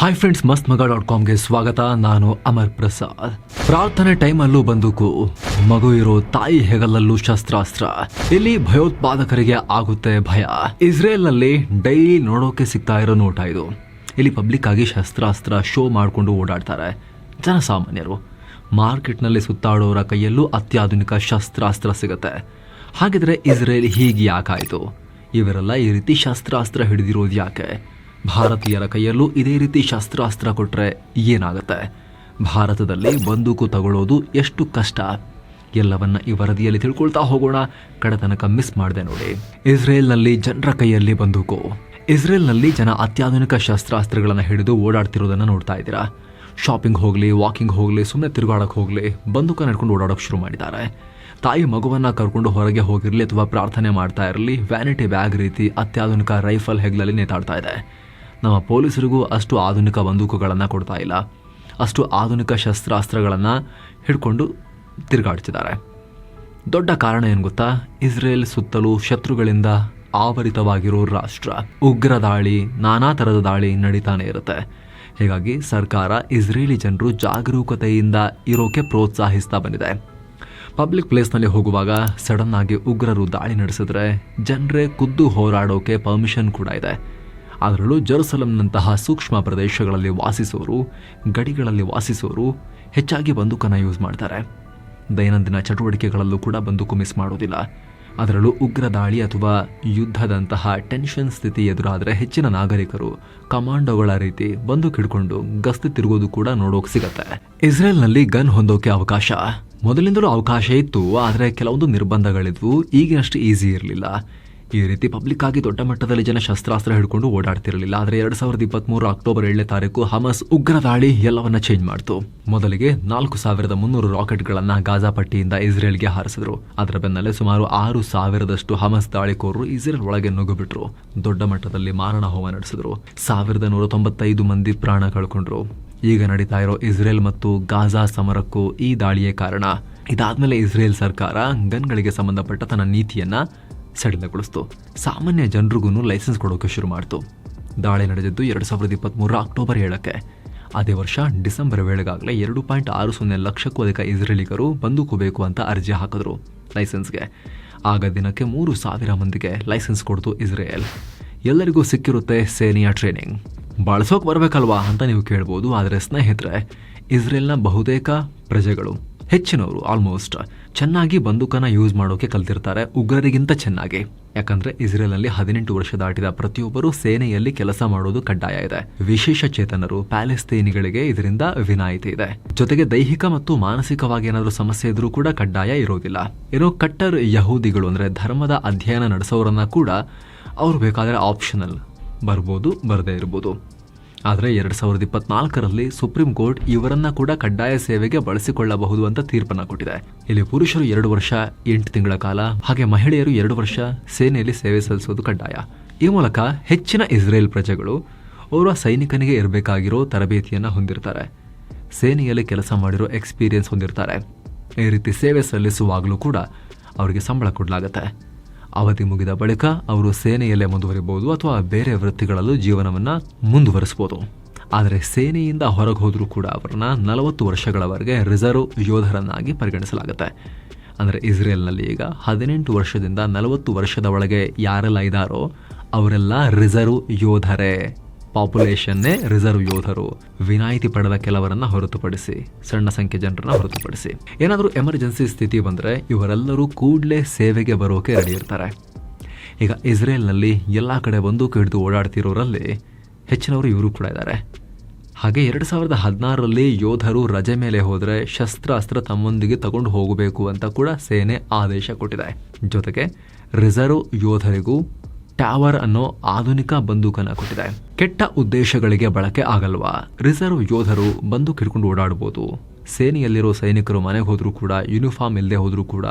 Hi friends ಮಸ್ತ್ ಮಗ dot ಕಾಮ್ಗೆ ಸ್ವಾಗತ. ನಾನು ಅಮರ್ ಪ್ರಸಾದ್. ಪ್ರಾರ್ಥನೆ ಟೈಮಲ್ಲೂ ಬಂದೂಕು. ಮಗು ಇರೋ ತಾಯಿ ಹೆಗಲಲ್ಲೂ ಶಸ್ತ್ರಾಸ್ತ್ರ. ಇಲ್ಲಿ ಭಯೋತ್ಪಾದಕರಿಗೆ ಆಗುತ್ತೆ ಭಯ. ಇಸ್ರೇಲ್ನಲ್ಲಿ ಡೈಲಿ ನೋಡೋಕೆ ಸಿಗ್ತಾ ಇರೋ ನೋಟ ಇದು. ಇಲ್ಲಿ ಪಬ್ಲಿಕ್ ಆಗಿ ಶಸ್ತ್ರಾಸ್ತ್ರ ಶೋ ಮಾಡಿಕೊಂಡು ಓಡಾಡ್ತಾರೆ. ಜನಸಾಮಾನ್ಯರು. ಮಾರ್ಕೆಟ್ನಲ್ಲಿ ಸುತ್ತಾಡೋರ ಕೈಯಲ್ಲೂ ಅತ್ಯಾಧುನಿಕ ಶಸ್ತ್ರಾಸ್ತ್ರ ಸಿಗುತ್ತೆ. ಹಾಗಿದ್ರೆ ಇಸ್ರೇಲ್ ಹೀಗೆ ಯಾಕಾಯಿತು ಇವರೆಲ್ಲ ಈ ರೀತಿ ಶಸ್ತ್ರಾಸ್ತ್ರ ಹಿಡಿದಿರೋದು ಯಾಕೆ? ಭಾರತೀಯರ ಕೈಯಲ್ಲೂ ಇದೇ ರೀತಿ ಶಸ್ತ್ರಾಸ್ತ್ರ ಕೊಟ್ಟರೆ ಏನಾಗುತ್ತೆ? ಭಾರತದಲ್ಲಿ ಬಂದೂಕು ತಗೊಳ್ಳೋದು ಎಷ್ಟು ಕಷ್ಟ? ಎಲ್ಲವನ್ನ ಈ ವರದಿಯಲ್ಲಿ ತಿಳ್ಕೊಳ್ತಾ ಹೋಗೋಣ. ಕಡತನಕ ಮಿಸ್ ಮಾಡಿದೆ ನೋಡಿ. ಇಸ್ರೇಲ್ನಲ್ಲಿ ಜನರ ಕೈಯಲ್ಲಿ ಬಂದೂಕು. ಇಸ್ರೇಲ್ನಲ್ಲಿ ಜನ ಅತ್ಯಾಧುನಿಕ ಶಸ್ತ್ರಾಸ್ತ್ರಗಳನ್ನು ಹಿಡಿದು ಓಡಾಡ್ತಿರೋದನ್ನು ನೋಡ್ತಾ ಇದ್ದೀರಾ? ಶಾಪಿಂಗ್ ಹೋಗಲಿ, ವಾಕಿಂಗ್ ಹೋಗಲಿ ಸುಮ್ಮನೆ ತಿರುಗಾಡೋಕೆ ಹೋಗಲಿ, ಬಂದೂಕ ನಡ್ಕೊಂಡು ಓಡಾಡೋಕೆ ಶುರು ಮಾಡಿದ್ದಾರೆ. ತಾಯಿ ಮಗುವನ್ನು ಕರ್ಕೊಂಡು ಹೊರಗೆ ಹೋಗಿರಲಿ ಅಥವಾ ಪ್ರಾರ್ಥನೆ ಮಾಡ್ತಾ ಇರಲಿ, ವ್ಯಾನಿಟಿ ಬ್ಯಾಗ್ ರೀತಿ ಅತ್ಯಾಧುನಿಕ ರೈಫಲ್ ಹೆಗ್ಲಲ್ಲಿ ನೇತಾಡ್ತಾ ಇದೆ. ನಮ್ಮ ಪೊಲೀಸರಿಗೂ ಅಷ್ಟು ಆಧುನಿಕ ಬಂದೂಕುಗಳನ್ನು ಕೊಡ್ತಾ ಇಲ್ಲ. ಅಷ್ಟು ಆಧುನಿಕ ಶಸ್ತ್ರಾಸ್ತ್ರಗಳನ್ನು ಹಿಡ್ಕೊಂಡು ತಿರುಗಾಡ್ತಿದ್ದಾರೆ. ದೊಡ್ಡ ಕಾರಣ ಏನು ಗೊತ್ತಾ? ಇಸ್ರೇಲ್ ಸುತ್ತಲೂ ಶತ್ರುಗಳಿಂದ ಆವರಿತವಾಗಿರೋ ರಾಷ್ಟ್ರ. ಉಗ್ರ ದಾಳಿ, ನಾನಾ ಥರದ ದಾಳಿ ನಡೀತಾನೆ ಇರುತ್ತೆ. ಹೀಗಾಗಿ ಸರ್ಕಾರ ಇಸ್ರೇಲಿ ಜನರು ಜಾಗರೂಕತೆಯಿಂದ ಇರೋಕೆ ಪ್ರೋತ್ಸಾಹಿಸ್ತಾ ಬಂದಿದೆ. ಪಬ್ಲಿಕ್ ಪ್ಲೇಸ್ನಲ್ಲಿ ಹೋಗುವಾಗ ಸಡನ್ನಾಗಿ ಉಗ್ರರು ದಾಳಿ ನಡೆಸಿದ್ರೆ ಜನರೇ ಖುದ್ದು ಹೋರಾಡೋಕೆ ಪರ್ಮಿಷನ್ ಕೂಡ ಇದೆ. ಅದರಲ್ಲೂ ಜರುಸಲಂನಂತಹ ಸೂಕ್ಷ್ಮ ಪ್ರದೇಶಗಳಲ್ಲಿ ವಾಸಿಸೋರು ಗಡಿಗಳಲ್ಲಿ ವಾಸಿಸೋರು ಹೆಚ್ಚಾಗಿ ಬಂದೂಕನ್ನು ಯೂಸ್ ಮಾಡ್ತಾರೆ. ದೈನಂದಿನ ಚಟುವಟಿಕೆಗಳಲ್ಲೂ ಕೂಡ ಬಂದೂಕು ಮಿಸ್ ಮಾಡೋದಿಲ್ಲ. ಅದರಲ್ಲೂ ಉಗ್ರ ದಾಳಿ ಅಥವಾ ಯುದ್ಧದಂತಹ ಟೆನ್ಷನ್ ಸ್ಥಿತಿ ಎದುರಾದರೆ ಹೆಚ್ಚಿನ ನಾಗರಿಕರು ಕಮಾಂಡೋಗಳ ರೀತಿ ಬಂದೂಕ್ ಹಿಡ್ಕೊಂಡು ಗಸ್ತು ತಿರುಗೋದು ಕೂಡ ನೋಡೋಕೆ ಸಿಗತ್ತೆ. ಇಸ್ರೇಲ್ನಲ್ಲಿ ಗನ್ ಹೊಂದೋಕೆ ಅವಕಾಶ. ಮೊದಲಿಂದಲೂ ಅವಕಾಶ ಇತ್ತು, ಆದರೆ ಕೆಲವೊಂದು ನಿರ್ಬಂಧಗಳಿದ್ವು, ಈಗಿನಷ್ಟು ಈಸಿ ಇರಲಿಲ್ಲ. ಈ ರೀತಿ ಪಬ್ಲಿಕ್ ಆಗಿ ದೊಡ್ಡ ಮಟ್ಟದಲ್ಲಿ ಜನ ಶಸ್ತ್ರಾಸ್ತ್ರ ಹಿಡ್ಕೊಂಡು ಓಡಾಡ್ತಿರಲಿಲ್ಲ. ಆದರೆ ಎರಡ್ ಸಾವಿರದ ಇಪ್ಪತ್ಮೂರು ಅಕ್ಟೋಬರ್ ಏಳನೇ ತಾರೀಕು ಹಮಸ್ ಉಗ್ರ ದಾಳಿ ಎಲ್ಲವನ್ನ ಚೇಂಜ್ ಮಾಡ್ತು. ಮೊದಲಿಗೆ ನಾಲ್ಕು ಸಾವಿರದ ಮುನ್ನೂರು ರಾಕೆಟ್ಗಳನ್ನು ಗಾಜಾ ಪಟ್ಟಿಯಿಂದ ಇಸ್ರೇಲ್ಗೆ ಹಾರಿಸಿದ್ರು. ಅದರ ಬೆನ್ನಲ್ಲೇ ಸುಮಾರು ಆರು ಸಾವಿರದಷ್ಟು ಹಮಸ್ ದಾಳಿಕೋರರು ಇಸ್ರೇಲ್ ಒಳಗೆ ನುಗ್ಗಿಬಿಟ್ರು. ದೊಡ್ಡ ಮಟ್ಟದಲ್ಲಿ ಮಾರಣ ಹೋಮ ನಡೆಸಿದ್ರು. ಸಾವಿರದ ನೂರ ತೊಂಬತ್ತೈದು ಮಂದಿ ಪ್ರಾಣ ಕಳ್ಕೊಂಡ್ರು. ಈಗ ನಡೀತಾ ಇರೋ ಇಸ್ರೇಲ್ ಮತ್ತು ಗಾಜಾ ಸಮರಕ್ಕೂ ಈ ದಾಳಿಯೇ ಕಾರಣ. ಇದಾದ್ಮೇಲೆ ಇಸ್ರೇಲ್ ಸರ್ಕಾರ ಗನ್ಗಳಿಗೆ ಸಂಬಂಧಪಟ್ಟ ತನ್ನ ನೀತಿಯನ್ನ ಸಡಿಲಗೊಳಿಸ್ತು ಸಾಮಾನ್ಯ ಜನರಿಗೂ ಲೈಸೆನ್ಸ್ ಕೊಡೋಕೆ ಶುರು ಮಾಡ್ತು. ದಾಳಿ ನಡೆದಿದ್ದು ಎರಡು ಸಾವಿರದ ಇಪ್ಪತ್ತ್ಮೂರರ ಅಕ್ಟೋಬರ್ ಏಳಕ್ಕೆ. ಅದೇ ವರ್ಷ ಡಿಸೆಂಬರ್ ವೇಳೆಗಾಗಲೇ ಎರಡು ಪಾಯಿಂಟ್ ಆರು ಸೊನ್ನೆ ಲಕ್ಷಕ್ಕೂ ಅಧಿಕ ಇಸ್ರೇಲಿಗರು ಬಂದೂಕು ಬೇಕು ಅಂತ ಅರ್ಜಿ ಹಾಕಿದ್ರು ಲೈಸೆನ್ಸ್ಗೆ. ಆಗ ದಿನಕ್ಕೆ ಮೂರು ಸಾವಿರ ಮಂದಿಗೆ ಲೈಸೆನ್ಸ್ ಕೊಡ್ತು ಇಸ್ರೇಲ್. ಎಲ್ಲರಿಗೂ ಸಿಕ್ಕಿರುತ್ತೆ ಸೇನೆಯ ಟ್ರೈನಿಂಗ್. ಬಳಸೋಕೆ ಬರಬೇಕಲ್ವಾ ಅಂತ ನೀವು ಕೇಳ್ಬೋದು, ಆದರೆ ಸ್ನೇಹಿತರೆ, ಇಸ್ರೇಲ್ನ ಬಹುತೇಕ ಪ್ರಜೆಗಳು, ಹೆಚ್ಚಿನವರು, ಆಲ್ಮೋಸ್ಟ್ ಚೆನ್ನಾಗಿ ಬಂದೂಕನ ಯೂಸ್ ಮಾಡೋಕೆ ಕಲ್ತಿರ್ತಾರೆ, ಉಗ್ರರಿಗಿಂತ ಚೆನ್ನಾಗಿ. ಯಾಕಂದ್ರೆ ಇಸ್ರೇಲ್ನಲ್ಲಿ ಹದಿನೆಂಟು ವರ್ಷ ದಾಟಿದ ಪ್ರತಿಯೊಬ್ಬರು ಸೇನೆಯಲ್ಲಿ ಕೆಲಸ ಮಾಡೋದು ಕಡ್ಡಾಯ ಇದೆ. ವಿಶೇಷ ಚೇತನರು, ಪ್ಯಾಲೆಸ್ತೀನಿಗಳಿಗೆ ಇದರಿಂದ ವಿನಾಯಿತಿ ಇದೆ. ಜೊತೆಗೆ ದೈಹಿಕ ಮತ್ತು ಮಾನಸಿಕವಾಗಿ ಏನಾದರೂ ಸಮಸ್ಯೆ ಇದ್ರೂ ಕೂಡ ಕಡ್ಡಾಯ ಇರೋದಿಲ್ಲ. ಏನೋ ಕಟ್ಟರ್ ಯಹೂದಿಗಳು ಅಂದ್ರೆ ಧರ್ಮದ ಅಧ್ಯಯನ ನಡೆಸೋರನ್ನ ಕೂಡ ಅವ್ರು ಬೇಕಾದ್ರೆ ಆಪ್ಷನಲ್ ಬರ್ಬೋದು, ಬರದೇ ಇರ್ಬೋದು. ಆದರೆ ಎರಡು ಸಾವಿರದ ಇಪ್ಪತ್ನಾಲ್ಕರಲ್ಲಿ ಸುಪ್ರೀಂ ಕೋರ್ಟ್ ಇವರನ್ನ ಕೂಡ ಕಡ್ಡಾಯ ಸೇವೆಗೆ ಬಳಸಿಕೊಳ್ಳಬಹುದು ಅಂತ ತೀರ್ಪನ್ನ ಕೊಟ್ಟಿದೆ. ಇಲ್ಲಿ ಪುರುಷರು ಎರಡು ವರ್ಷ, ಎಂಟು ತಿಂಗಳ ಕಾಲ, ಹಾಗೆ ಮಹಿಳೆಯರು ಎರಡು ವರ್ಷ ಸೇನೆಯಲ್ಲಿ ಸೇವೆ ಸಲ್ಲಿಸೋದು ಕಡ್ಡಾಯ. ಈ ಮೂಲಕ ಹೆಚ್ಚಿನ ಇಸ್ರೇಲ್ ಪ್ರಜೆಗಳು ಓರ್ವ ಸೈನಿಕನಿಗೆ ಇರಬೇಕಾಗಿರೋ ತರಬೇತಿಯನ್ನು ಹೊಂದಿರ್ತಾರೆ. ಸೇನೆಯಲ್ಲಿ ಕೆಲಸ ಮಾಡಿರೋ ಎಕ್ಸ್ಪೀರಿಯನ್ಸ್ ಹೊಂದಿರ್ತಾರೆ. ಈ ರೀತಿ ಸೇವೆ ಸಲ್ಲಿಸುವಾಗಲೂ ಕೂಡ ಅವರಿಗೆ ಸಂಬಳ ಕೊಡಲಾಗತ್ತೆ. ಅವಧಿ ಮುಗಿದ ಬಳಿಕ ಅವರು ಸೇನೆಯಲ್ಲೇ ಮುಂದುವರಿಬಹುದು ಅಥವಾ ಬೇರೆ ವೃತ್ತಿಗಳಲ್ಲೂ ಜೀವನವನ್ನು ಮುಂದುವರಿಸಬಹುದು. ಆದರೆ ಸೇನೆಯಿಂದ ಹೊರಗೆ ಹೋದರೂ ಕೂಡ ಅವರನ್ನ ನಲವತ್ತು ವರ್ಷಗಳವರೆಗೆ ರಿಸರ್ವ್ ಯೋಧರನ್ನಾಗಿ ಪರಿಗಣಿಸಲಾಗುತ್ತೆ. ಅಂದರೆ ಇಸ್ರೇಲ್ನಲ್ಲಿ ಈಗ ಹದಿನೆಂಟು ವರ್ಷದಿಂದ ನಲವತ್ತು ವರ್ಷದ ಒಳಗೆ ಯಾರೆಲ್ಲ ಇದ್ದಾರೋ ಅವರೆಲ್ಲ ರಿಸರ್ವ್ ಯೋಧರೇ. ಪಾಪ್ಯುಲೇಷನ್ನೇ ರಿಸರ್ವ್ ಯೋಧರು. ವಿನಾಯಿತಿ ಪಡೆದ ಕೆಲವರನ್ನ ಹೊರತುಪಡಿಸಿ, ಸಣ್ಣ ಸಂಖ್ಯೆ ಜನರನ್ನ ಹೊರತುಪಡಿಸಿ. ಏನಾದರೂ ಎಮರ್ಜೆನ್ಸಿ ಸ್ಥಿತಿ ಬಂದರೆ ಇವರೆಲ್ಲರೂ ಕೂಡಲೇ ಸೇವೆಗೆ ಬರೋಕೆ ರೆಡಿ ಇರ್ತಾರೆ. ಈಗ ಇಸ್ರೇಲ್ನಲ್ಲಿ ಎಲ್ಲ ಕಡೆ ಬಂದೂಕು ಹಿಡಿದು ಓಡಾಡ್ತಿರೋರಲ್ಲಿ ಹೆಚ್ಚಿನವರು ಇವರು ಕೂಡ ಇದ್ದಾರೆ. ಹಾಗೆ ಎರಡು ಸಾವಿರದ ಹದಿನಾರರಲ್ಲಿ ಯೋಧರು ರಜೆ ಮೇಲೆ ಹೋದರೆ ಶಸ್ತ್ರಾಸ್ತ್ರ ತಮ್ಮೊಂದಿಗೆ ತಗೊಂಡು ಹೋಗಬೇಕು ಅಂತ ಕೂಡ ಸೇನೆ ಆದೇಶ ಕೊಟ್ಟಿದೆ. ಜೊತೆಗೆ ರಿಸರ್ವ್ ಯೋಧರಿಗೂ ಟ್ಯಾವರ್ ಅನ್ನೋ ಆಧುನಿಕ ಬಂದೂಕನ್ನು ಕೊಟ್ಟಿದೆ. ಕೆಟ್ಟ ಉದ್ದೇಶಗಳಿಗೆ ಬಳಕೆ ಆಗಲ್ವಾ? ರಿಸರ್ವ್ ಯೋಧರು ಬಂದೂಕ್ ಹಿಡ್ಕೊಂಡು ಓಡಾಡಬಹುದು ಸೇನೆಯಲ್ಲಿರೋ ಸೈನಿಕರು ಮನೆಗೆ ಹೋದರೂ ಕೂಡ, ಯೂನಿಫಾರ್ಮ್ ಇಲ್ಲದೆ ಹೋದರೂ ಕೂಡ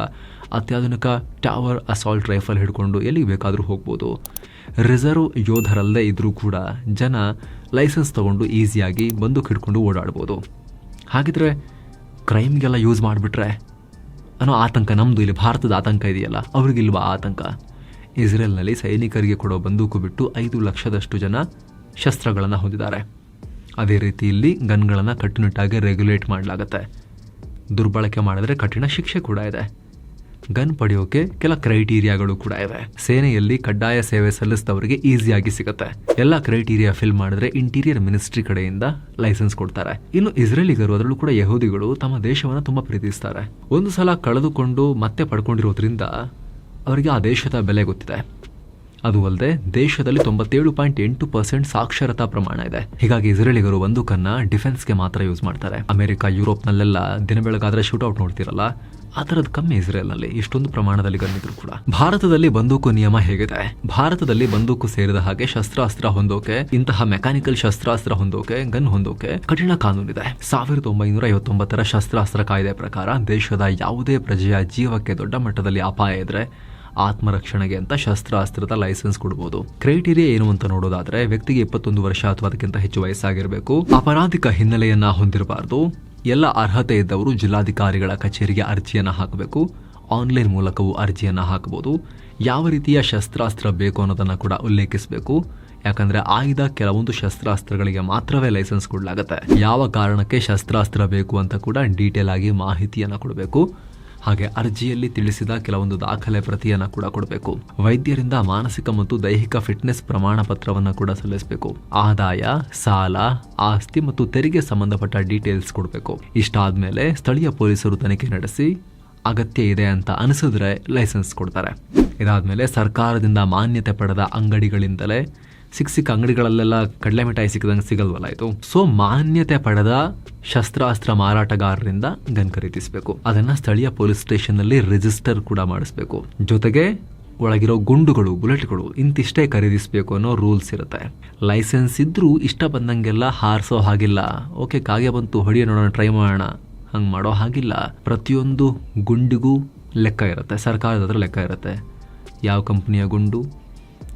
ಅತ್ಯಾಧುನಿಕ ಟಾವರ್ ಅಸಾಲ್ಟ್ ರೈಫಲ್ ಹಿಡ್ಕೊಂಡು ಎಲ್ಲಿಗೆ ಬೇಕಾದರೂ ಹೋಗ್ಬೋದು. ರಿಸರ್ವ್ ಯೋಧರಲ್ಲದೆ ಇದ್ದರೂ ಕೂಡ ಜನ ಲೈಸೆನ್ಸ್ ತಗೊಂಡು ಈಸಿಯಾಗಿ ಬಂದೂಕ್ ಹಿಡ್ಕೊಂಡು ಓಡಾಡ್ಬೋದು. ಹಾಗಿದ್ರೆ ಕ್ರೈಮ್ಗೆಲ್ಲ ಯೂಸ್ ಮಾಡಿಬಿಟ್ರೆ? ಅನ್ನೋ ಆತಂಕ ನಮ್ಮದು ಇಲ್ಲಿ ಭಾರತದ ಆತಂಕ ಇದೆಯಲ್ಲ, ಅವ್ರಿಗಿಲ್ವಾ ಆತಂಕ? ಇಸ್ರೇಲ್ನಲ್ಲಿ ಸೈನಿಕರಿಗೆ ಕೊಡೋ ಬಂದೂಕು ಬಿಟ್ಟು ಐದು ಲಕ್ಷದಷ್ಟು ಜನ ಶಸ್ತ್ರಗಳನ್ನು ಹೊಂದಿದ್ದಾರೆ. ಅದೇ ರೀತಿ ಇಲ್ಲಿ ಗನ್ಗಳನ್ನು ಕಟ್ಟುನಿಟ್ಟಾಗಿ ರೆಗ್ಯುಲೇಟ್ ಮಾಡಲಾಗುತ್ತೆ. ದುರ್ಬಳಕೆ ಮಾಡಿದ್ರೆ ಕಠಿಣ ಶಿಕ್ಷೆ ಕೂಡ ಇದೆ. ಗನ್ ಪಡೆಯೋಕೆ ಕೆಲ ಕ್ರೈಟೀರಿಯಾಗಳು ಕೂಡ ಇವೆ ಸೇನೆಯಲ್ಲಿ ಕಡ್ಡಾಯ ಸೇವೆ ಸಲ್ಲಿಸಿದವರಿಗೆ ಈಸಿಯಾಗಿ ಸಿಗುತ್ತೆ. ಎಲ್ಲ ಕ್ರೈಟೀರಿಯಾ ಫಿಲ್ ಮಾಡಿದ್ರೆ ಇಂಟೀರಿಯರ್ ಮಿನಿಸ್ಟ್ರಿ ಕಡೆಯಿಂದ ಲೈಸೆನ್ಸ್ ಕೊಡ್ತಾರೆ. ಇನ್ನು ಇಸ್ರೇಲಿಗರು ಅದರಲ್ಲೂ ಕೂಡ ಯಹೂದಿಗಳು ತಮ್ಮ ದೇಶವನ್ನು ತುಂಬಾ ಪ್ರೀತಿಸ್ತಾರೆ. ಒಂದು ಸಲ ಕಳೆದುಕೊಂಡು ಮತ್ತೆ ಪಡ್ಕೊಂಡಿರೋದ್ರಿಂದ ಅವರಿಗೆ ಆ ದೇಶದ ಬೆಲೆ ಗೊತ್ತಿದೆ. ಅದು ಅಲ್ಲದೆ ದೇಶದಲ್ಲಿ ತೊಂಬತ್ತೇಳು ಪಾಯಿಂಟ್ ಎಂಟು ಪರ್ಸೆಂಟ್ ಸಾಕ್ಷರತಾ ಪ್ರಮಾಣ ಇದೆ. ಹೀಗಾಗಿ ಇಸ್ರೇಲಿಗರು ಬಂದೂಕನ್ನ ಡಿಫೆನ್ಸ್ಗೆ ಮಾತ್ರ ಯೂಸ್ ಮಾಡ್ತಾರೆ. ಅಮೆರಿಕ, ಯುರೋಪ್ನಲ್ಲೆಲ್ಲ ದಿನ ಬೆಳಗಾದ್ರೆ ಶೂಟ್ಔಟ್ ನೋಡ್ತಿರಲ್ಲ? ಆ ಥರದ್ದು ಕಮ್ಮಿ ಇಸ್ರೇಲ್ನಲ್ಲಿ ಇಷ್ಟೊಂದು ಪ್ರಮಾಣದಲ್ಲಿ ಗನ್ನಿದ್ರು ಕೂಡ. ಭಾರತದಲ್ಲಿ ಬಂದೂಕು ನಿಯಮ ಹೇಗಿದೆ? ಭಾರತದಲ್ಲಿ ಬಂದೂಕು ಸೇರಿದ ಹಾಗೆ ಶಸ್ತ್ರಾಸ್ತ್ರ ಹೊಂದೋಕೆ, ಇಂತಹ ಮೆಕ್ಯಾನಿಕಲ್ ಶಸ್ತ್ರಾಸ್ತ್ರ ಹೊಂದೋಕೆ, ಗನ್ ಹೊಂದೋಕೆ ಕಠಿಣ ಕಾನೂನಿದೆ. ಸಾವಿರದ ಒಂಬೈನೂರ ಐವತ್ತೊಂಬತ್ತರ ಶಸ್ತ್ರಾಸ್ತ್ರ ಕಾಯ್ದೆ ಪ್ರಕಾರ ದೇಶದ ಯಾವುದೇ ಪ್ರಜೆಯ ಜೀವಕ್ಕೆ ದೊಡ್ಡ ಮಟ್ಟದಲ್ಲಿ ಅಪಾಯ ಇದ್ರೆ ಆತ್ಮರಕ್ಷಣೆಗೆ ಅಂತ ಶಸ್ತ್ರಾಸ್ತ್ರದ ಲೈಸೆನ್ಸ್ ಕೊಡಬಹುದು ಕ್ರೈಟೀರಿಯಾ ಏನು ಅಂತ ನೋಡೋದಾದ್ರೆ ವ್ಯಕ್ತಿಗೆ ಇಪ್ಪತ್ತೊಂದು ವರ್ಷ ಅಥವಾ ಅದಕ್ಕಿಂತ ಹೆಚ್ಚು ವಯಸ್ಸಾಗಿರಬೇಕು. ಅಪರಾಧಿಕ ಹಿನ್ನೆಲೆಯನ್ನ ಹೊಂದಿರಬಾರದು. ಎಲ್ಲ ಅರ್ಹತೆ ಇದ್ದವರು ಜಿಲ್ಲಾಧಿಕಾರಿಗಳ ಕಚೇರಿಗೆ ಅರ್ಜಿಯನ್ನ ಹಾಕಬೇಕು. ಆನ್ಲೈನ್ ಮೂಲಕವೂ ಅರ್ಜಿಯನ್ನು ಹಾಕಬಹುದು ಯಾವ ರೀತಿಯ ಶಸ್ತ್ರಾಸ್ತ್ರ ಬೇಕು ಅನ್ನೋದನ್ನ ಕೂಡ ಉಲ್ಲೇಖಿಸಬೇಕು. ಯಾಕಂದ್ರೆ ಆಯ್ದ ಕೆಲವೊಂದು ಶಸ್ತ್ರಾಸ್ತ್ರಗಳಿಗೆ ಮಾತ್ರವೇ ಲೈಸೆನ್ಸ್ ಕೊಡಲಾಗುತ್ತೆ. ಯಾವ ಕಾರಣಕ್ಕೆ ಶಸ್ತ್ರಾಸ್ತ್ರ ಬೇಕು ಅಂತ ಕೂಡ ಡೀಟೇಲ್ ಆಗಿ ಮಾಹಿತಿಯನ್ನ ಕೊಡಬೇಕು. ಹಾಗೆ ಅರ್ಜಿಯಲ್ಲಿ ತಿಳಿಸಿದ ಕೆಲವೊಂದು ದಾಖಲೆ ಪ್ರತಿಯನ್ನು ಕೂಡ ಕೊಡಬೇಕು. ವೈದ್ಯರಿಂದ ಮಾನಸಿಕ ಮತ್ತು ದೈಹಿಕ ಫಿಟ್ನೆಸ್ ಪ್ರಮಾಣ ಪತ್ರವನ್ನು ಕೂಡ ಸಲ್ಲಿಸಬೇಕು. ಆದಾಯ, ಸಾಲ, ಆಸ್ತಿ ಮತ್ತು ತೆರಿಗೆ ಸಂಬಂಧಪಟ್ಟ ಡೀಟೇಲ್ಸ್ ಕೊಡಬೇಕು. ಇಷ್ಟಾದ್ಮೇಲೆ ಸ್ಥಳೀಯ ಪೊಲೀಸರು ತನಿಖೆ ನಡೆಸಿ ಅಗತ್ಯ ಇದೆ ಅಂತ ಅನಿಸಿದ್ರೆ ಲೈಸೆನ್ಸ್ ಕೊಡ್ತಾರೆ. ಇದಾದ್ಮೇಲೆ ಸರ್ಕಾರದಿಂದ ಮಾನ್ಯತೆ ಪಡೆದ ಅಂಗಡಿಗಳಿಂದಲೇ ಸಿಕ್ಕ ಸಿಕ್ಕ ಅಂಗಡಿಗಳಲ್ಲೆಲ್ಲ ಕಡಲೆ ಮಿಠಾಯಿ ಸಿಕ್ಕದಂಗೆ ಸಿಗಲ್ವಲ್ಲ ಇದು? ಸೊ ಮಾನ್ಯತೆ ಪಡೆದ ಶಸ್ತ್ರಾಸ್ತ್ರ ಮಾರಾಟಗಾರರಿಂದ ಗನ್ ಖರೀದಿಸಬೇಕು. ಅದನ್ನ ಸ್ಥಳೀಯ ಪೊಲೀಸ್ ಸ್ಟೇಷನ್ನಲ್ಲಿ ರಿಜಿಸ್ಟರ್ ಕೂಡ ಮಾಡಿಸ್ಬೇಕು. ಜೊತೆಗೆ ಒಳಗಿರೋ ಗುಂಡುಗಳು, ಬುಲೆಟ್ಗಳು ಇಂತಿಷ್ಟೇ ಖರೀದಿಸಬೇಕು ಅನ್ನೋ ರೂಲ್ಸ್ ಇರುತ್ತೆ. ಲೈಸೆನ್ಸ್ ಇದ್ರೂ ಇಷ್ಟ ಬಂದಂಗೆಲ್ಲ ಹಾರಿಸೋ ಹಾಗಿಲ್ಲ. ಓಕೆ, ಕಾಗೆ ಬಂತು, ಹೊಡಿಯ ನೋಡೋಣ, ಟ್ರೈ ಮಾಡೋಣ. ಹಂಗೆ ಮಾಡೋ ಹಾಗಿಲ್ಲ. ಪ್ರತಿಯೊಂದು ಗುಂಡಿಗೂ ಲೆಕ್ಕ ಇರುತ್ತೆ. ಸರ್ಕಾರದ ಲೆಕ್ಕ ಇರುತ್ತೆ. ಯಾವ ಕಂಪ್ನಿಯ ಗುಂಡು,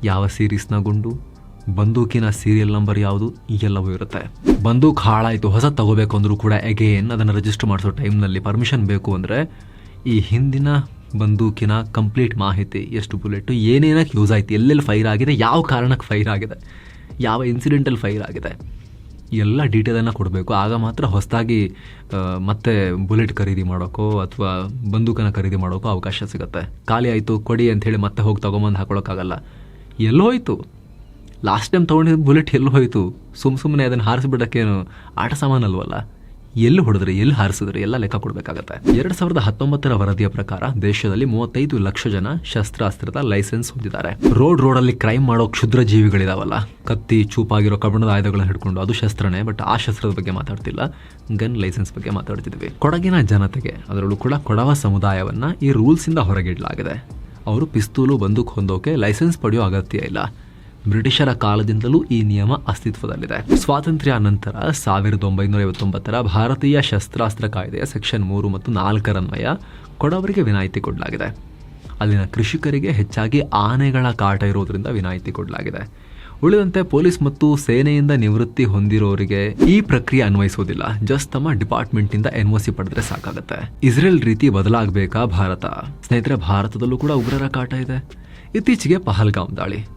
ಯಾವ ಸೀರೀಸ್ನ ಗುಂಡು ಬಂದೂಕಿನ ಸೀರಿಯಲ್ ನಂಬರ್ ಯಾವುದು? ಎಲ್ಲವೂ ಇರುತ್ತೆ. ಬಂದೂಕ್ ಹಾಳಾಯಿತು, ಹೊಸ ತಗೋಬೇಕು ಅಂದ್ರೂ ಕೂಡ ಎಗೇನ್ ಅದನ್ನು ರಿಜಿಸ್ಟರ್ ಮಾಡಿಸೋ ಟೈಮ್ನಲ್ಲಿ ಪರ್ಮಿಷನ್ ಬೇಕು ಅಂದರೆ ಈ ಹಿಂದಿನ ಬಂದೂಕಿನ ಕಂಪ್ಲೀಟ್ ಮಾಹಿತಿ, ಎಷ್ಟು ಬುಲೆಟು ಏನೇನಕ್ಕೆ ಯೂಸ್ ಆಯ್ತು, ಎಲ್ಲೆಲ್ಲಿ ಫೈರ್ ಆಗಿದೆ, ಯಾವ ಕಾರಣಕ್ಕೆ ಫೈರ್ ಆಗಿದೆ, ಯಾವ ಇನ್ಸಿಡೆಂಟಲ್ಲಿ ಫೈರ್ ಆಗಿದೆ, ಎಲ್ಲ ಡೀಟೇಲನ್ನು ಕೊಡಬೇಕು. ಆಗ ಮಾತ್ರ ಹೊಸದಾಗಿ ಮತ್ತೆ ಬುಲೆಟ್ ಖರೀದಿ ಮಾಡೋಕ್ಕೋ ಅಥವಾ ಬಂದೂಕನ್ನು ಖರೀದಿ ಮಾಡೋಕ್ಕೋ ಅವಕಾಶ ಸಿಗುತ್ತೆ. ಖಾಲಿ ಆಯಿತು, ಕೊಡಿ ಅಂಥೇಳಿ ಮತ್ತೆ ಹೋಗಿ ತೊಗೊಂಬಂದು ಹಾಕೊಳ್ಳೋಕ್ಕಾಗಲ್ಲ ಎಲ್ಲೋಯ್ತು. ಲಾಸ್ಟ್ ಟೈಮ್ ತೊಗೊಂಡಿದ್ದ ಬುಲೆಟ್ ಎಲ್ಲಿ ಹೋಯಿತು? ಸುಮ್ಮ ಸುಮ್ಮನೆ ಅದನ್ನು ಹಾರಿಸ್ಬಿಡೋಕ್ಕೇನು ಆಟ ಸಾಮಾನಲ್ವಲ್ಲ? ಎಲ್ಲಿ ಹೊಡೆದ್ರೆ, ಎಲ್ಲಿ ಹಾರಿಸಿದ್ರೆ ಎಲ್ಲ ಲೆಕ್ಕ ಕೊಡಬೇಕಾಗತ್ತೆ. ಎರಡು ಸಾವಿರದ ಹತ್ತೊಂಬತ್ತರ ವರದಿಯ ಪ್ರಕಾರ ದೇಶದಲ್ಲಿ ಮೂವತ್ತೈದು ಲಕ್ಷ ಜನ ಶಸ್ತ್ರಾಸ್ತ್ರದ ಲೈಸೆನ್ಸ್ ಹೊಂದಿದ್ದಾರೆ. ರೋಡ್ ರೋಡಲ್ಲಿ ಕ್ರೈಮ್ ಮಾಡೋ ಕ್ಷುದ್ರ ಜೀವಿಗಳಿದಾವಲ್ಲ. ಕತ್ತಿ, ಚೂಪಾಗಿರೋ ಕಬ್ಬಣದ ಆಯುಧಗಳನ್ನ ಹಿಡ್ಕೊಂಡು ಅದು ಶಸ್ತ್ರನೇ, ಬಟ್ ಆ ಶಸ್ತ್ರದ ಬಗ್ಗೆ ಮಾತಾಡ್ತಿಲ್ಲ. ಗನ್ ಲೈಸೆನ್ಸ್ ಬಗ್ಗೆ ಮಾತಾಡ್ತಿದ್ವಿ. ಕೊಡಗಿನ ಜನತೆಗೆ ಅದರಲ್ಲೂ ಕೂಡ ಕೊಡವ ಸಮುದಾಯವನ್ನ ಈ ರೂಲ್ಸ್ ಇಂದ ಹೊರಗಿಡಲಾಗಿದೆ. ಅವರು ಪಿಸ್ತೂಲು, ಬಂದೂಕ್ ಹೊಂದೋಕೆ ಲೈಸೆನ್ಸ್ ಪಡೆಯೋ ಅಗತ್ಯ ಇಲ್ಲ. ಬ್ರಿಟಿಷರ ಕಾಲದಿಂದಲೂ ಈ ನಿಯಮ ಅಸ್ತಿತ್ವದಲ್ಲಿದೆ. ಸ್ವಾತಂತ್ರ್ಯ ನಂತರ ಸಾವಿರದ ಒಂಬೈನೂರ ಐವತ್ತೊಂಬತ್ತರ ಭಾರತೀಯ ಶಸ್ತ್ರಾಸ್ತ್ರ ಕಾಯ್ದೆಯ ಸೆಕ್ಷನ್ ಮೂರು ಮತ್ತು ನಾಲ್ಕರನ್ವಯ ಕೊಡವರಿಗೆ ವಿನಾಯಿತಿ ಕೊಡಲಾಗಿದೆ. ಅಲ್ಲಿನ ಕೃಷಿಕರಿಗೆ ಹೆಚ್ಚಾಗಿ ಆನೆಗಳ ಕಾಟ ಇರುವುದರಿಂದ ವಿನಾಯಿತಿ ಕೊಡಲಾಗಿದೆ. ಉಳಿದಂತೆ ಪೊಲೀಸ್ ಮತ್ತು ಸೇನೆಯಿಂದ ನಿವೃತ್ತಿ ಹೊಂದಿರೋರಿಗೆ ಈ ಪ್ರಕ್ರಿಯೆ ಅನ್ವಯಿಸೋದಿಲ್ಲ ಜಸ್ಟ್ ತಮ್ಮ ಡಿಪಾರ್ಟ್ಮೆಂಟ್ ಇಂದ ಎನ್ಒಸಿ ಪಡೆದ್ರೆ ಸಾಕಾಗುತ್ತೆ. ಇಸ್ರೇಲ್ ರೀತಿ ಬದಲಾಗಬೇಕಾ ಭಾರತ? ಸ್ನೇಹಿತರೆ, ಭಾರತದಲ್ಲೂ ಕೂಡ ಉಗ್ರರ ಕಾಟ ಇದೆ. ಇತ್ತೀಚೆಗೆ ಪಹಲ್ಗಾಮ್ ದಾಳಿ.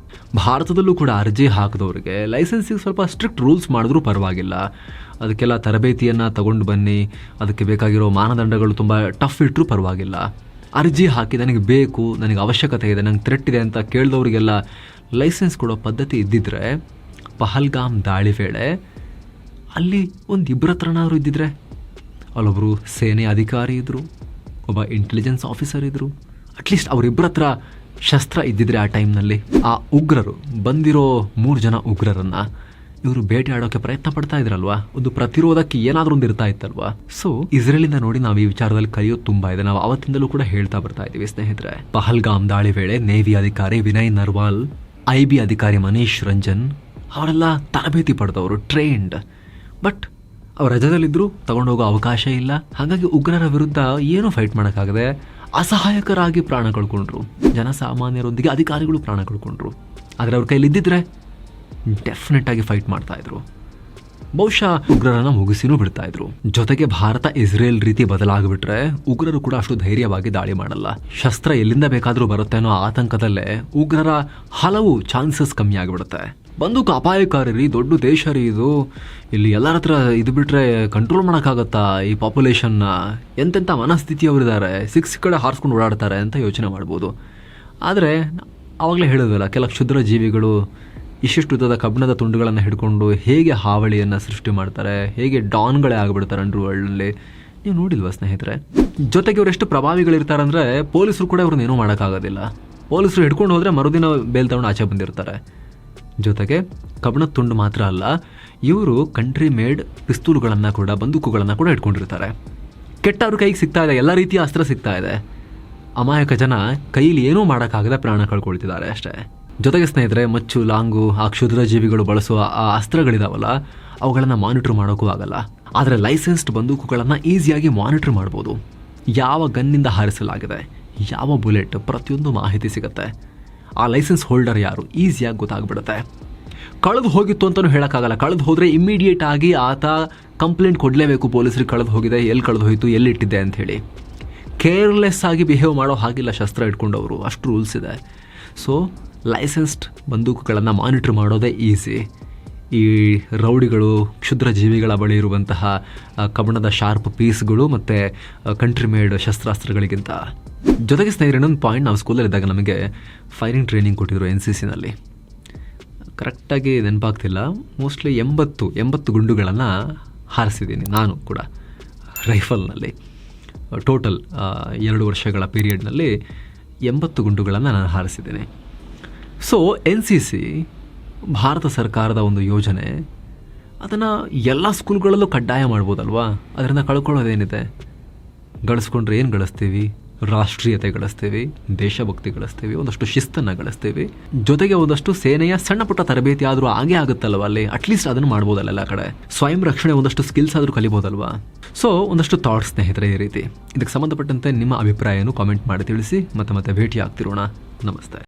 ಭಾರತದಲ್ಲೂ ಕೂಡ ಅರ್ಜಿ ಹಾಕಿದವ್ರಿಗೆ ಲೈಸೆನ್ಸಿಗೆ ಸ್ವಲ್ಪ ಸ್ಟ್ರಿಕ್ಟ್ ರೂಲ್ಸ್ ಮಾಡಿದ್ರೂ ಪರವಾಗಿಲ್ಲ. ಅದಕ್ಕೆಲ್ಲ ತರಬೇತಿಯನ್ನು ತಗೊಂಡು ಬನ್ನಿ, ಅದಕ್ಕೆ ಬೇಕಾಗಿರೋ ಮಾನದಂಡಗಳು ತುಂಬ ಟಫ್ ಇಟ್ಟರೂ ಪರವಾಗಿಲ್ಲ. ಅರ್ಜಿ ಹಾಕಿ ನನಗೆ ಬೇಕು, ನನಗೆ ಅವಶ್ಯಕತೆ ಇದೆ, ನಂಗೆ ಇದೆ ಅಂತ ಕೇಳಿದವರಿಗೆಲ್ಲ ಲೈಸೆನ್ಸ್ ಕೊಡೋ ಪದ್ಧತಿ ಇದ್ದಿದ್ರೆ, ಪಹಲ್ಗಾಮ್ ದಾಳಿ ವೇಳೆ ಅಲ್ಲಿ ಒಂದು ಇಬ್ಬರ ಹತ್ರನಾದ್ರು ಇದ್ದಿದ್ರೆ ಅಲ್ಲೊಬ್ಬರು ಸೇನೆ ಅಧಿಕಾರಿ ಇದ್ದರು ಒಬ್ಬ ಇಂಟೆಲಿಜೆನ್ಸ್ ಆಫೀಸರ್ ಇದ್ದರು ಅಟ್ಲೀಸ್ಟ್ ಅವರಿಬ್ಬರ ಹತ್ರ ಶಸ್ತ್ರ ಇದ್ದಿದ್ರೆ ಆ ಟೈಮ್ನಲ್ಲಿ ಆ ಉಗ್ರರು, ಬಂದಿರೋ ಮೂರು ಜನ ಉಗ್ರರನ್ನ ಇವರು ಬೇಟೆ ಪ್ರಯತ್ನ ಪಡ್ತಾ ಇದ್ರಲ್ವಾ? ಒಂದು ಪ್ರತಿರೋಧಕ್ಕೆ ಏನಾದ್ರೂ ಒಂದು ಇರ್ತಾ ಇತ್ತಲ್ವಾ? ಸೊ ಇಸ್ರೇಲಿಂದ ನೋಡಿ ನಾವು ಈ ವಿಚಾರದಲ್ಲಿ ಕಲಿಯೋದು ತುಂಬಾ ಇದೆ. ನಾವು ಅವತ್ತಿಂದಲೂ ಕೂಡ ಹೇಳ್ತಾ ಬರ್ತಾ ಇದೀವಿ ಸ್ನೇಹಿತರೆ. ಪಹಲ್ಗಾಮ್ ದಾಳಿ ವೇಳೆ ನೇವಿ ಅಧಿಕಾರಿ ವಿನಯ್ ನರ್ವಾಲ್, ಐ ಬಿ ಅಧಿಕಾರಿ ಮನೀಶ್ ರಂಜನ್, ಅವರೆಲ್ಲ ತರಬೇತಿ ಪಡೆದವರು ಟ್ರೈನ್ಡ್ ಬಟ್ ಅವ್ರ ರಜದಲ್ಲಿದ್ದರೂ ತಗೊಂಡೋಗೋ ಅವಕಾಶ ಇಲ್ಲ. ಹಾಗಾಗಿ ಉಗ್ರರ ವಿರುದ್ಧ ಏನೂ ಫೈಟ್ ಮಾಡೋಕ್ಕಾಗದೆ ಅಸಹಾಯಕರಾಗಿ ಪ್ರಾಣ ಕಳ್ಕೊಂಡ್ರು ಜನಸಾಮಾನ್ಯರೊಂದಿಗೆ ಅಧಿಕಾರಿಗಳು ಪ್ರಾಣ ಕಳ್ಕೊಂಡ್ರು ಆದರೆ ಅವ್ರ ಕೈಲಿ ಇದ್ದಿದ್ರೆ ಡೆಫಿನೆಟ್ ಆಗಿ ಫೈಟ್ ಮಾಡ್ತಾ ಇದ್ರು. ಬಹುಶಃ ಉಗ್ರರನ್ನ ಮುಗಿಸಿನೂ ಬಿಡ್ತಾ ಇದ್ರು. ಜೊತೆಗೆ ಭಾರತ, ಇಸ್ರೇಲ್ ರೀತಿ ಬದಲಾಗ್ಬಿಟ್ರೆ ಉಗ್ರರು ಕೂಡ ಅಷ್ಟು ಧೈರ್ಯವಾಗಿ ದಾಳಿ ಮಾಡಲ್ಲ. ಶಸ್ತ್ರ ಎಲ್ಲಿಂದ ಬೇಕಾದರೂ ಬರುತ್ತೆ ಅನ್ನೋ ಆತಂಕದಲ್ಲೇ ಉಗ್ರರ ಹಲವು ಚಾನ್ಸಸ್ ಕಮ್ಮಿ ಆಗಿಬಿಡುತ್ತೆ. ಬಂದೂಕು ಅಪಾಯಕಾರಿ ರೀ ದೊಡ್ಡ ದೇಶ ರೀ ಇದು. ಇಲ್ಲಿ ಎಲ್ಲರ ಹತ್ರ ಇದು ಬಿಟ್ಟರೆ ಕಂಟ್ರೋಲ್ ಮಾಡೋಕ್ಕಾಗತ್ತಾ ಈ ಪಾಪ್ಯುಲೇಷನ್ನ ಎಂತೆಂಥ ಮನಸ್ಥಿತಿಯವರಿದ್ದಾರೆ? ಸಿಕ್ಸ್ ಕಡೆ ಹಾರಿಸ್ಕೊಂಡು ಓಡಾಡ್ತಾರೆ ಅಂತ ಯೋಚನೆ ಮಾಡ್ಬೋದು. ಆದರೆ ಆವಾಗಲೇ ಹೇಳಿದ್ವಲ್ಲ, ಕೆಲ ಕ್ಷುದ್ರ ಜೀವಿಗಳು ಇಷ್ಟಿಷ್ಟು ಉದ್ದದ ಕಬ್ಬಿಣದ ತುಂಡುಗಳನ್ನು ಹಿಡ್ಕೊಂಡು ಹೇಗೆ ಹಾವಳಿಯನ್ನು ಸೃಷ್ಟಿ ಮಾಡ್ತಾರೆ, ಹೇಗೆ ಡಾನ್ಗಳೇ ಆಗಿಬಿಡ್ತಾರೆ ಅಂಡರ್ ವರ್ಲ್ಡಲ್ಲಿ ನೀವು ನೋಡಿಲ್ವಾ ಸ್ನೇಹಿತರೆ? ಜೊತೆಗೆ ಇವ್ರು ಎಷ್ಟು ಪ್ರಭಾವಿಗಳಿರ್ತಾರೆ ಅಂದರೆ ಪೊಲೀಸರು ಕೂಡ ಇವ್ರನ್ನ ಏನೂ ಮಾಡೋಕ್ಕಾಗೋದಿಲ್ಲ. ಪೊಲೀಸರು ಹಿಡ್ಕೊಂಡು ಹೋದರೆ ಮರುದಿನ ಬೇಲ್ ತಗೊಂಡು ಆಚೆ ಬಂದಿರ್ತಾರೆ. ಜೊತೆಗೆ ಕಬ್ಬಣದ ತುಂಡು ಮಾತ್ರ ಅಲ್ಲ, ಇವರು ಕಂಟ್ರಿ ಮೇಡ್ ಪಿಸ್ತೂಲ್ಗಳನ್ನು ಕೂಡ, ಬಂದೂಕುಗಳನ್ನು ಕೂಡ ಇಟ್ಕೊಂಡಿರ್ತಾರೆ. ಕೆಟ್ಟವ್ರ ಕೈಗೆ ಸಿಗ್ತಾ ಇದೆ, ಎಲ್ಲ ರೀತಿಯ ಅಸ್ತ್ರ ಸಿಗ್ತಾ ಇದೆ. ಅಮಾಯಕ ಜನ ಕೈಲಿ ಏನೂ ಮಾಡೋಕ್ಕಾಗದೆ ಪ್ರಾಣ ಕಳ್ಕೊಳ್ತಿದ್ದಾರೆ ಅಷ್ಟೇ. ಜೊತೆಗೆ ಸ್ನೇಹಿತರೆ, ಮಚ್ಚು, ಲಾಂಗು, ಆ ಕ್ಷುದ್ರ ಜೀವಿಗಳು ಬಳಸುವ ಆ ಅಸ್ತ್ರಗಳಿದಾವಲ್ಲ, ಅವುಗಳನ್ನು ಮಾನಿಟರ್ ಮಾಡೋಕ್ಕೂ ಆಗಲ್ಲ. ಆದರೆ ಲೈಸೆನ್ಸ್ಡ್ ಬಂದೂಕುಗಳನ್ನು ಈಸಿಯಾಗಿ ಮಾನಿಟರ್ ಮಾಡ್ಬೋದು. ಯಾವ ಗನ್ನಿಂದ ಹಾರಿಸಲಾಗಿದೆ, ಯಾವ ಬುಲೆಟ್ ಪ್ರತಿಯೊಂದು ಮಾಹಿತಿ ಸಿಗುತ್ತೆ. ಆ ಲೈಸೆನ್ಸ್ ಹೋಲ್ಡರ್ ಯಾರು? ಈಸಿಯಾಗಿ ಗೊತ್ತಾಗ್ಬಿಡುತ್ತೆ. ಕಳೆದು ಹೋಗಿತ್ತು ಅಂತಲೂ ಹೇಳೋಕ್ಕಾಗಲ್ಲ. ಕಳೆದು ಹೋದರೆ ಇಮ್ಮಿಡಿಯೇಟ್ ಆಗಿ ಆತ ಕಂಪ್ಲೇಂಟ್ ಕೊಡಲೇಬೇಕು ಪೊಲೀಸರಿಗೆ ಕಳೆದು ಹೋಗಿದೆ. ಎಲ್ಲಿ ಕಳೆದು ಹೋಯಿತು, ಎಲ್ಲಿ ಇಟ್ಟಿದ್ದೆ ಅಂಥೇಳಿ ಕೇರ್ಲೆಸ್ ಆಗಿ ಬಿಹೇವ್ ಮಾಡೋ ಹಾಗಿಲ್ಲ ಶಸ್ತ್ರ ಇಟ್ಕೊಂಡವರು. ಅಷ್ಟು ರೂಲ್ಸ್ ಇದೆ. ಸೊ ಲೈಸೆನ್ಸ್ಡ್ ಬಂದೂಕುಗಳನ್ನು ಮಾನಿಟ್ರ್ ಮಾಡೋದೇ ಈಸಿ ಈ ರೌಡಿಗಳು, ಕ್ಷುದ್ರ ಜೀವಿಗಳ ಬಳಿ ಇರುವಂತಹ ಕಬಣದ ಶಾರ್ಪ್ ಪೀಸ್ಗಳು ಮತ್ತು ಕಂಟ್ರಿ ಮೇಡ್ ಶಸ್ತ್ರಾಸ್ತ್ರಗಳಿಗಿಂತ. ಜೊತೆಗೆ ಸ್ನೇಹಿತರೆ, ಇನ್ನೊಂದು ಪಾಯಿಂಟ್ ನಾವು ಸ್ಕೂಲಲ್ಲಿದ್ದಾಗ ನಮಗೆ ಫೈರಿಂಗ್ ಟ್ರೈನಿಂಗ್ ಕೊಟ್ಟಿದ್ರು ಎನ್ ಸಿ ಸಿನಲ್ಲಿ ಕರೆಕ್ಟಾಗಿ ನೆನಪಾಗ್ತಿಲ್ಲ. ಮೋಸ್ಟ್ಲಿ ಎಂಬತ್ತು ಎಂಬತ್ತು ಗುಂಡುಗಳನ್ನು ಹಾರಿಸಿದ್ದೀನಿ ನಾನು ಕೂಡ ರೈಫಲ್ನಲ್ಲಿ ಟೋಟಲ್ ಎರಡು ವರ್ಷಗಳ ಪೀರಿಯಡ್ನಲ್ಲಿ ಎಂಬತ್ತು ಗುಂಡುಗಳನ್ನು ನಾನು ಹಾರಿಸಿದ್ದೀನಿ. So N C C Bharat ಸರ್ಕಾರದ ಒಂದು ಯೋಜನೆ, ಅದನ್ನು ಎಲ್ಲ ಸ್ಕೂಲ್ಗಳಲ್ಲೂ ಕಡ್ಡಾಯ ಮಾಡ್ಬೋದಲ್ವಾ? ಅದರಿಂದ ಕಳ್ಕೊಳ್ಳೋದೇನಿದೆ? ಗಳಿಸ್ಕೊಂಡ್ರೆ ಏನು ಗಳಿಸ್ತೀವಿ? ರಾಷ್ಟ್ರೀಯತೆ ಗಳಿಸ್ತೀವಿ, ದೇಶಭಕ್ತಿ ಗಳಿಸ್ತೀವಿ, ಒಂದಷ್ಟು ಶಿಸ್ತನ್ನು ಗಳಿಸ್ತೀವಿ. ಜೊತೆಗೆ ಒಂದಷ್ಟು ಸೇನೆಯ ಸಣ್ಣ ಪುಟ್ಟ ತರಬೇತಿ ಆದರೂ ಆಗೇ ಆಗುತ್ತಲ್ವ ಅಲ್ಲಿ? ಅಟ್ಲೀಸ್ಟ್ ಅದನ್ನು ಮಾಡ್ಬೋದಲ್ಲ ಎಲ್ಲ ಕಡೆ. ಸ್ವಯಂ ರಕ್ಷಣೆ ಒಂದಷ್ಟು ಸ್ಕಿಲ್ಸ್ ಆದರೂ ಕಲಿಬೋದಲ್ವಾ? ಸೊ ಒಂದಷ್ಟು ಥಾಟ್ಸ್ ಸ್ನೇಹಿತರೆ ಈ ರೀತಿ. ಇದಕ್ಕೆ ಸಂಬಂಧಪಟ್ಟಂತೆ ನಿಮ್ಮ ಅಭಿಪ್ರಾಯವನ್ನು ಕಾಮೆಂಟ್ ಮಾಡಿ ತಿಳಿಸಿ, ಮತ್ತೆ ಮತ್ತೆ ಭೇಟಿ ಆಗ್ತಿರೋಣ ನಮಸ್ತೆ.